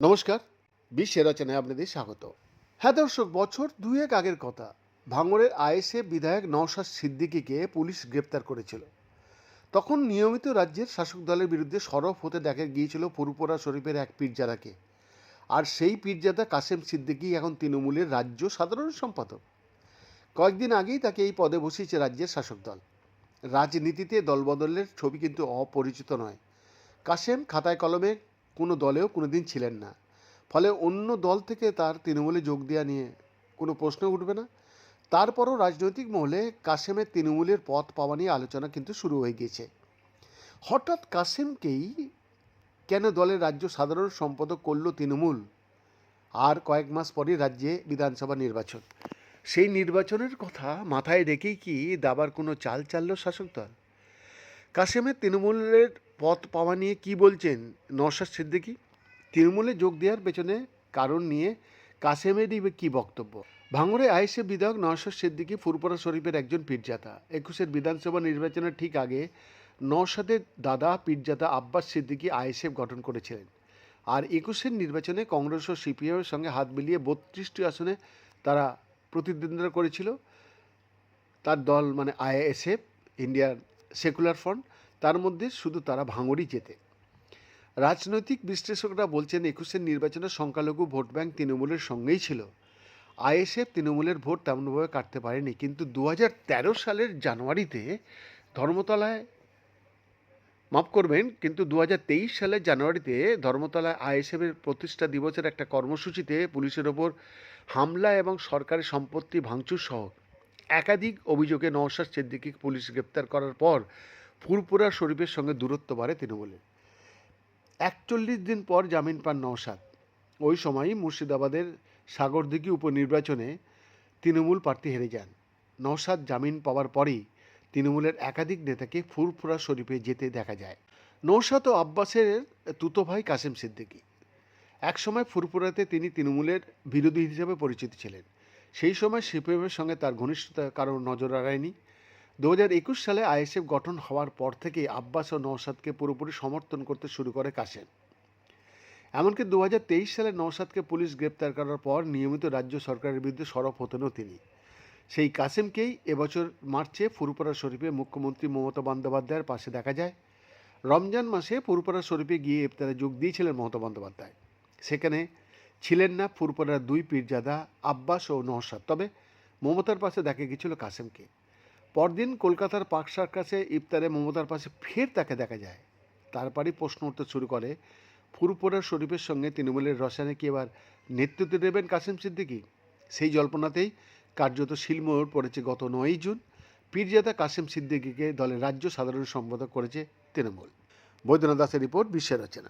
নমস্কার, বিশ্বের রচনায় আপনাদের স্বাগত। হ্যাঁ দর্শক, বছর দুয়েক আগের কথা। ভাঙড়ের আইএসএফ বিধায়ক নওশাদ সিদ্দিকীকে পুলিশ গ্রেপ্তার করেছিল। তখন নিয়মিত রাজ্যের শাসক দলের বিরুদ্ধে সরব হতে দেখা গিয়েছিল ফুরুপোরা শরীফের এক পীরজাদাকে। আর সেই পীরজাদা কাসেম সিদ্দিকী এখন তৃণমূলের রাজ্য সাধারণ সম্পাদক। কয়েকদিন আগেই তাকে এই পদে বসিয়েছে রাজ্যের শাসক দল। রাজনীতিতে দলবদলের ছবি কিন্তু অপরিচিত নয়। কাসেম খাতায় কলমে কোনো দলেও কোনো দিন ছিলেন না। ফলে অন্য দল থেকে তার তৃণমূলে যোগ দেওয়া নিয়ে কোনো প্রশ্ন উঠবে না। তারপরও রাজনৈতিক মহলে কাসেমের তৃণমূলের পথ পাওয়া নিয়ে আলোচনা কিন্তু শুরু হয়ে গিয়েছে। হঠাৎ কাসেমকেই কেন দলের রাজ্য সাধারণ সম্পাদক করল তৃণমূল? আর কয়েক মাস পরই রাজ্যে বিধানসভা নির্বাচন। সেই নির্বাচনের কথা মাথায় রেখেই কি দাবার কোনো চাল চালল শাসক দল? কাশেমের তৃণমূলের পথ পাওয়া নিয়ে কি বলছেন নওশাদ সিদ্দিকী? তৃণমূলে যোগ দেওয়ার পেছনে কারণ নিয়ে কাশেমেরই কী বক্তব্য? ভাঙড়ে আইসে বিধায়ক নওশাদ সিদ্দিকী ফুরপুরা শরীফের একজন পীরজাতা। একুশের বিধানসভা নির্বাচনের ঠিক আগে নওশাদের দাদা পীরজাতা আব্বাস সিদ্দিকী আইএসএফ গঠন করেছিলেন। আর একুশের নির্বাচনে কংগ্রেস ও সিপিএমের সঙ্গে হাত মিলিয়ে বত্রিশটি আসনে তারা প্রতিদ্বন্দ্বিতা করেছিল। তার দল মানে আইএসএফ ইন্ডিয়ার সেকুলার ফ্রন্ট, তার মধ্যে শুধু তারা ভাঙড়ই জেতে। রাজনৈতিক বিশ্লেষকরা বলছেন, একুশের নির্বাচনে সংখ্যালঘু ভোট ব্যাংক তৃণমূলের সঙ্গেই ছিল। আইএসএফ তৃণমূলের ভোট তেমনভাবে কাটতে পারেনি, কিন্তু দু হাজার তেরো সালের জানুয়ারিতে ধর্মতলায় মাফ করবেন, কিন্তু দু হাজার তেইশ সালের জানুয়ারিতে ধর্মতলায় আইএসএফের প্রতিষ্ঠা দিবসের একটা কর্মসূচিতে পুলিশের ওপর হামলা এবং সরকারি সম্পত্তি ভাঙচুর সহ একাধিক অভিযোগে নওশাদ সিদ্দিকী পুলিশ গ্রেপ্তার করার পর ফুরপুরা শরীফের সঙ্গে দূরত্ব বাড়ে তৃণমূলের। একচল্লিশ দিন পর জামিন পান নওশাদ। ওই সময়ই মুর্শিদাবাদের সাগরদিঘি উপনির্বাচনে তৃণমূল প্রার্থী হেরে যান। নওশাদ জামিন পাওয়ার পরেই তৃণমূলের একাধিক নেতাকে ফুরফুরা শরীফে যেতে দেখা যায়। নৌশাদ ও আব্বাসের তুতো ভাই কাসেম সিদ্দিকী। একসময় ফুরফুরাতে তিনি তৃণমূলের বিরোধী হিসেবে পরিচিত ছিলেন। সেই সময় সিপিএমের সঙ্গে তার ঘনিষ্ঠতা কারোর নজর এড়ায়নি দু একুশ সালে আইএসএফ গঠন হওয়ার পর থেকে আব্বাস ও নৌসাদকে পুরোপুরি সমর্থন করতে শুরু করে কাসেম। এমনকি দু হাজার তেইশ সালে নৌসাদকে পুলিশ গ্রেপ্তার করার পর নিয়মিত রাজ্য সরকারের বিরুদ্ধে সরব হতেনও তিনি। সেই কাসেমকেই এবছর মার্চে ফুরুপাড়া শরীফে মুখ্যমন্ত্রী মমতা বন্দ্যোপাধ্যায়ের পাশে দেখা যায়। রমজান মাসে ফুরুপাড়া শরীফে গিয়ে ইফতারে যোগ দিয়েছিলেন মমতা বন্দ্যোপাধ্যায়। সেখানে ছিলেন না ফুরপুরার দুই পীরজাদা আব্বাস ও নওশাদ। তবে মমতার পাশে দেখা গিয়েছিল কাসেমকে। পরদিন কলকাতার পার্ক সার্কাসে ইফতারে মমতার পাশে ফের তাকে দেখা যায়। তারপরই প্রশ্ন উঠতে শুরু করে ফুরপুরা শরীফের সঙ্গে তৃণমূলের রসায়নে কি এবার নেতৃত্ব দেবেন কাসেম সিদ্দিকী? সেই জল্পনাতেই কার্যত শিলমোহর পড়েছে গত নয়ই জুন। পীরজাদা কাসেম সিদ্দিকীকে দলের রাজ্য সাধারণ সম্পাদক করেছে তৃণমূল। বৈদ্যনাথ দাসের রিপোর্ট বিশ্বের রচনা।